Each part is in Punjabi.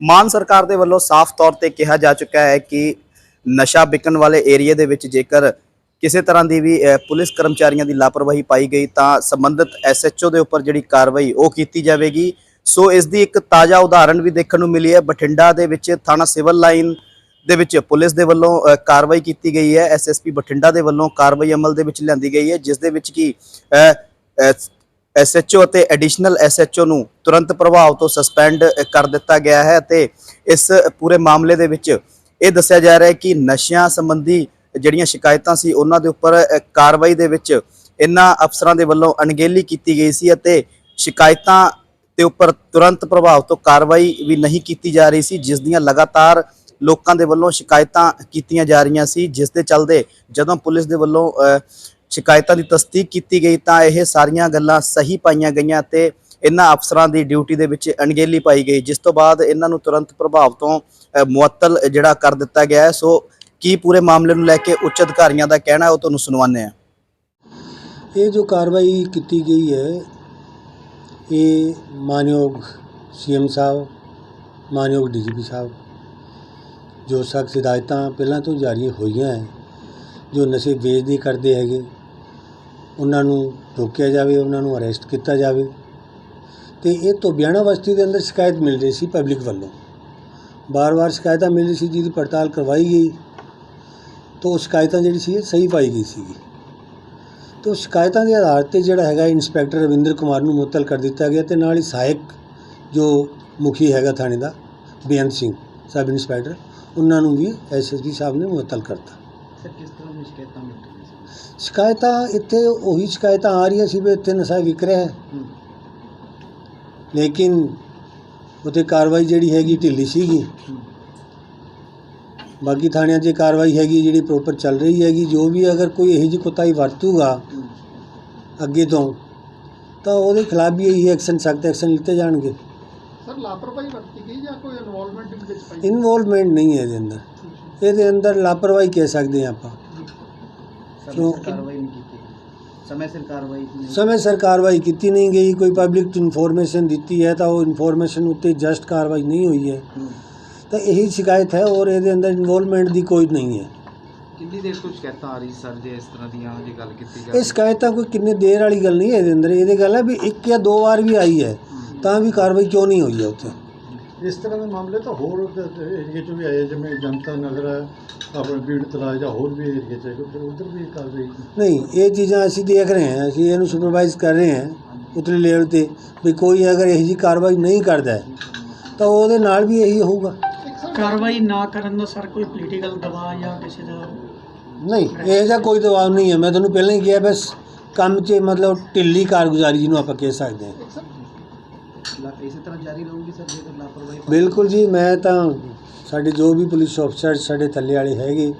ਮਾਨ ਸਰਕਾਰ ਦੇ ਵੱਲੋਂ ਸਾਫ਼ ਤੌਰ ਤੇ ਕਿਹਾ ਜਾ ਚੁੱਕਾ ਹੈ ਕਿ ਨਸ਼ਾ ਵਿਕਣ ਵਾਲੇ ਏਰੀਆ ਦੇ ਵਿੱਚ ਜੇਕਰ ਕਿਸੇ ਤਰ੍ਹਾਂ ਦੀ ਵੀ ਪੁਲਿਸ ਕਰਮਚਾਰੀਆਂ ਦੀ ਲਾਪਰਵਾਹੀ ਪਾਈ ਗਈ ਤਾਂ ਸੰਬੰਧਿਤ ਐਸਐਚਓ ਦੇ ਉੱਪਰ ਜਿਹੜੀ ਕਾਰਵਾਈ ਉਹ ਕੀਤੀ ਜਾਵੇਗੀ। ਸੋ ਇਸ ਦੀ ਇੱਕ ਤਾਜ਼ਾ ਉਦਾਹਰਣ ਵੀ ਦੇਖਣ ਨੂੰ ਮਿਲੀ ਹੈ। ਬਠਿੰਡਾ ਦੇ ਵਿੱਚ ਥਾਣਾ ਸਿਵਲ ਲਾਈਨ ਦੇ ਵਿੱਚ ਪੁਲਿਸ ਦੇ ਵੱਲੋਂ ਕਾਰਵਾਈ ਕੀਤੀ ਗਈ ਹੈ। ਐਸਐਸਪੀ ਬਠਿੰਡਾ ਦੇ ਵੱਲੋਂ ਕਾਰਵਾਈ ਅਮਲ ਦੇ ਵਿੱਚ ਲਿਆਂਦੀ ਗਈ ਹੈ, ਜਿਸ ਦੇ ਵਿੱਚ ਕੀ ਐਸਐਚਓ ਅਤੇ ਐਡੀਸ਼ਨਲ ਐਸਐਚਓ ਨੂੰ ਤੁਰੰਤ ਪ੍ਰਭਾਵ ਤੋਂ ਸਸਪੈਂਡ ਕਰ ਦਿੱਤਾ ਗਿਆ ਹੈ ਅਤੇ ਇਸ ਪੂਰੇ ਮਾਮਲੇ ਦੇ ਵਿੱਚ ਇਹ ਦੱਸਿਆ ਜਾ ਰਿਹਾ ਹੈ ਕਿ ਨਸ਼ਿਆਂ ਸੰਬੰਧੀ ਜਿਹੜੀਆਂ ਸ਼ਿਕਾਇਤਾਂ ਸੀ, ਉਹਨਾਂ ਦੇ ਉੱਪਰ ਕਾਰਵਾਈ ਦੇ ਵਿੱਚ ਇਹਨਾਂ ਅਫਸਰਾਂ ਦੇ ਵੱਲੋਂ ਅਣਗਹਿਲੀ ਕੀਤੀ ਗਈ ਸੀ ਅਤੇ ਸ਼ਿਕਾਇਤਾਂ ਦੇ ਉੱਪਰ ਤੁਰੰਤ ਪ੍ਰਭਾਵ ਤੋਂ ਕਾਰਵਾਈ ਵੀ ਨਹੀਂ ਕੀਤੀ ਜਾ ਰਹੀ ਸੀ, ਜਿਸ ਦੀਆਂ ਲਗਾਤਾਰ ਲੋਕਾਂ ਦੇ ਵੱਲੋਂ ਸ਼ਿਕਾਇਤਾਂ ਕੀਤੀਆਂ ਜਾ ਰਹੀਆਂ ਸੀ, ਜਿਸ ਦੇ ਚੱਲਦੇ ਜਦੋਂ ਪੁਲਿਸ ਦੇ ਵੱਲੋਂ ਸ਼ਿਕਾਇਤਾਂ ਦੀ ਤਸਦੀਕ ਕੀਤੀ ਗਈ ਤਾਂ ਇਹ ਸਾਰੀਆਂ ਗੱਲਾਂ ਸਹੀ ਪਾਈਆਂ ਗਈਆਂ ਤੇ ਇਹਨਾਂ ਅਫਸਰਾਂ ਦੀ ਡਿਊਟੀ ਦੇ ਵਿੱਚ ਅਣਗਹਿਲੀ ਪਾਈ ਗਈ, ਜਿਸ ਤੋਂ ਬਾਅਦ ਇਹਨਾਂ ਨੂੰ ਤੁਰੰਤ ਪ੍ਰਭਾਵ ਤੋਂ ਮੁਅੱਤਲ ਜਿਹੜਾ ਕਰ ਦਿੱਤਾ ਗਿਆ ਹੈ। ਸੋ ਕੀ ਪੂਰੇ ਮਾਮਲੇ ਨੂੰ ਲੈ ਕੇ ਉੱਚ ਅਧਿਕਾਰੀਆਂ ਦਾ ਕਹਿਣਾ ਉਹ ਤੁਹਾਨੂੰ ਸੁਣਵਾਉਂਦੇ ਹਾਂ। ਇਹ ਜੋ ਕਾਰਵਾਈ ਕੀਤੀ ਗਈ ਹੈ, ਇਹ ਮਾਨਯੋਗ ਸੀਐਮ ਸਾਹਿਬ, ਮਾਨਯੋਗ ਡੀਜੀਪੀ ਸਾਹਿਬ, ਜੋ ਸਖਤ ਹਦਾਇਤਾਂ ਪਹਿਲਾਂ ਤੋਂ ਜਾਰੀ ਹੋਈਆਂ ਹੈ, ਜੋ ਨਸ਼ੇ ਵੇਚਦੇ ਕਰਦੇ ਹੈਗੇ ਉਹਨਾਂ ਨੂੰ ਰੋਕਿਆ ਜਾਵੇ, ਉਹਨਾਂ ਨੂੰ ਅਰੈਸਟ ਕੀਤਾ ਜਾਵੇ। ਅਤੇ ਇਹ ਤੋਂ ਬਿਆਣਾ ਬਸਤੀ ਦੇ ਅੰਦਰ ਸ਼ਿਕਾਇਤ ਮਿਲ ਰਹੀ ਸੀ ਪਬਲਿਕ ਵੱਲੋਂ। ਬਾਰ-ਬਾਰ ਸ਼ਿਕਾਇਤਾਂ ਮਿਲ ਰਹੀ ਸੀ, ਜਿਹਦੀ ਪੜਤਾਲ ਕਰਵਾਈ ਗਈ। ਤਾਂ ਉਹ ਸ਼ਿਕਾਇਤਾਂ ਜਿਹੜੀ ਸੀ, ਇਹ ਸਹੀ ਪਾਈ ਗਈ ਸੀਗੀ। ਤੋ ਸ਼ਿਕਾਇਤਾਂ ਦੇ ਆਧਾਰ ਤੇ ਜਿਹੜਾ ਹੈਗਾ, ਇੰਸਪੈਕਟਰ ਰਵਿੰਦਰ ਕੁਮਾਰ ਨੂੰ ਮੁਅੱਤਲ ਕਰ ਦਿੱਤਾ ਗਿਆ ਤੇ ਨਾਲ ਹੀ ਸਹਾਇਕ ਜੋ ਮੁਖੀ ਹੈਗਾ ਥਾਣੇ ਦਾ, ਬੇਅੰਤ ਸਿੰਘ ਸਬ ਇੰਸਪੈਕਟਰ ਉਹਨਾਂ ਨੂੰ ਵੀ ਐਸਐਸਪੀ ਸਾਹਿਬ ਨੇ ਮੁਅੱਤਲ ਕਰਤਾ। ਸਰ ਕਿਸ ਤਰ੍ਹਾਂ ਦੀ ਸ਼ਿਕਾਇਤਾਂ ਮਿਲ ਰਹੀਆਂ ਸੀ ਸ਼ਿਕਾਇਤਾਂ ਇੱਥੇ ਉਹੀ ਸ਼ਿਕਾਇਤਾਂ ਆ ਰਹੀਆਂ ਸੀ ਵੀ ਇੱਥੇ ਨਸ਼ਾ ਵਿਕ ਰਿਹਾ ਹੈ। ਲੇਕਿਨ ਉੱਥੇ ਕਾਰਵਾਈ ਜਿਹੜੀ ਹੈਗੀ ਢਿੱਲੀ ਸੀਗੀ। ਬਾਕੀ ਥਾਣਿਆਂ 'ਚ ਕਾਰਵਾਈ ਹੈਗੀ ਜਿਹੜੀ ਪ੍ਰੋਪਰ ਚੱਲ ਰਹੀ ਹੈਗੀ ਜੋ ਵੀ ਅਗਰ ਕੋਈ ਇਹੋ ਜਿਹੀ ਕੁਤਾਈ ਵਰਤੂਗਾ। ਅੱਗੇ ਤੋਂ ਤਾਂ ਉਹਦੇ ਖਿਲਾਫ ਵੀ ਇਹੀ ਐਕਸ਼ਨ ਸਖਤ ਐਕਸ਼ਨ ਲਿੱਤੇ ਜਾਣਗੇ। ਸਰ ਲਾਪਰਵਾਹੀ ਵਰਤੀ ਗਈ ਜਾਂ ਕੋਈ ਇਨਵੋਲਵਮੈਂਟ ਵਿੱਚ ਪਾਈ? ਇਨਵੋਲਵਮੈਂਟ ਨਹੀਂ ਹੈ ਇਹਦੇ ਅੰਦਰ। ਇਹਦੇ ਅੰਦਰ ਲਾਪਰਵਾਹੀ ਕਹਿ ਸਕਦੇ ਹਾਂ ਆਪਾਂ। ਸਮੇਂ? ਸਿਰ ਕਾਰਵਾਈ ਨਹੀਂ ਕੀਤੀ। ਸਮੇਂ ਸਿਰ ਕਾਰਵਾਈ ਨਹੀਂ ਸਮੇਂ ਸਿਰ ਕਾਰਵਾਈ ਕੀਤੀ ਨਹੀਂ ਗਈ। ਕੋਈ ਪਬਲਿਕ ਇਨਫੋਰਮੇਸ਼ਨ ਦਿੱਤੀ ਹੈ ਤਾਂ ਉਹ ਇਨਫੋਰਮੇਸ਼ਨ ਉੱਤੇ ਜਸਟ ਕਾਰਵਾਈ ਨਹੀਂ ਹੋਈ ਹੈ। ਤਾਂ ਇਹੀ ਸ਼ਿਕਾਇਤ ਹੈ ਔਰ ਇਹਦੇ ਅੰਦਰ ਇਨਵੋਲਵਮੈਂਟ ਦੀ ਕੋਈ ਨਹੀਂ ਹੈ। ਕਿੰਨੀ ਦੇਰ ਤੋਂ ਸ਼ਿਕਾਇਤਾਂ ਆ ਰਹੀ ਸਰ ਜੇ ਇਸ ਤਰ੍ਹਾਂ ਦੀਆਂ ਜੇ ਗੱਲ ਕੀਤੀ ਇਹ ਜਾਵੇ ਸ਼ਿਕਾਇਤਾਂ ਕੋਈ ਕਿੰਨੇ ਦੇਰ ਵਾਲੀ ਗੱਲ ਨਹੀਂ ਹੈ ਇਹਦੇ ਅੰਦਰ। ਇਹਦੇ ਗੱਲ ਹੈ ਵੀ ਇੱਕ ਜਾਂ ਦੋ ਵਾਰ ਵੀ ਆਈ ਹੈ। ਤਾਂ ਵੀ ਕਾਰਵਾਈ ਕਿਉਂ ਨਹੀਂ ਹੋਈ ਹੈ ਉੱਥੇ? ਇਸ ਤਰ੍ਹਾਂ ਦੇ ਮਾਮਲੇ ਤਾਂ ਹੋਰ ਏਰੀਏ 'ਚ ਵੀ ਆਏ ਜਿਵੇਂ ਜਨਤਾ ਨਗਰ ਹੈ ਆਪਣੇ ਬੀੜ ਤਲਾਜ ਜਾਂ ਹੋਰ ਵੀ ਏਰੀਏ 'ਚ ਉਧਰ ਵੀ ਕਾਰਵਾਈ ਨਹੀਂ ਇਹ ਚੀਜ਼ਾਂ ਅਸੀਂ ਦੇਖ ਰਹੇ ਹਾਂ ਅਸੀਂ ਇਹਨੂੰ ਸੁਪਰਵਾਈਜ਼ ਕਰ ਰਹੇ ਹਾਂ ਉਤਲੇ ਲੈਵਲ ਤੇ ਵੀ ਕੋਈ ਅਗਰ ਇਹੋ ਜਿਹੀ ਕਾਰਵਾਈ ਨਹੀਂ ਕਰਦਾ ਤਾਂ ਉਹਦੇ ਨਾਲ ਵੀ ਇਹੀ ਹੋਊਗਾ। ਕਾਰਵਾਈ ਨਾ ਕਰਨ ਦਾ ਸਰ ਕੋਈ ਪੋਲੀਟੀਕਲ ਦਬਾਅ ਜਾਂ ਕਿਸੇ ਦਾ? ਨਹੀਂ ਇਹ ਜਿਹਾ ਕੋਈ ਦਬਾਅ ਨਹੀਂ ਹੈ। ਮੈਂ ਤੁਹਾਨੂੰ ਪਹਿਲਾਂ ਹੀ ਕਿਹਾ ਬਸ ਕੰਮ 'ਚ ਮਤਲਬ ਢਿੱਲੀ ਕਾਰਗੁਜ਼ਾਰੀ ਜਿਹਨੂੰ ਆਪਾਂ ਕਹਿ ਸਕਦੇ ਹਾਂ। ਇਸੇ ਤਰ੍ਹਾਂ ਜਾਰੀ ਰਹੂਗੀ ਸਰ ਜੇਕਰ ਲਾਪਰਵਾਹੀ ਬਿਲਕੁਲ ਜੀ ਮੈਂ ਤਾਂ ਸਾਡੇ ਜੋ ਵੀ ਪੁਲਿਸ ਅਫਸਰ ਸਾਡੇ ਥੱਲੇ ਵਾਲੇ ਹੈਗੇ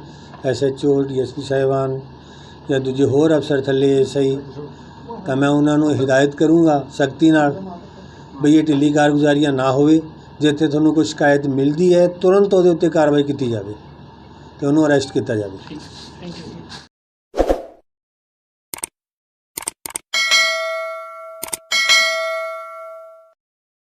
ਐਸਐਚਓ ਡੀਐਸਪੀ ਸਾਹਿਬਾਨ ਜਾਂ ਦੂਜੇ ਹੋਰ ਅਫਸਰ ਥੱਲੇ ਸਹੀ ਤਾਂ ਮੈਂ ਉਹਨਾਂ ਨੂੰ ਹਿਦਾਇਤ ਕਰੂੰਗਾ ਸਖਤੀ ਨਾਲ ਵੀ ਇਹ ਢਿੱਲੀ ਕਾਰਗੁਜ਼ਾਰੀਆਂ ਨਾ ਹੋਵੇ ਜਿੱਥੇ ਤੁਹਾਨੂੰ ਕੋਈ ਸ਼ਿਕਾਇਤ ਮਿਲਦੀ ਹੈ ਤੁਰੰਤ ਉਹਦੇ ਉੱਤੇ ਕਾਰਵਾਈ ਕੀਤੀ ਜਾਵੇ ਤੇ ਉਹਨੂੰ ਅਰੈਸਟ ਕੀਤਾ ਜਾਵੇ। Thank you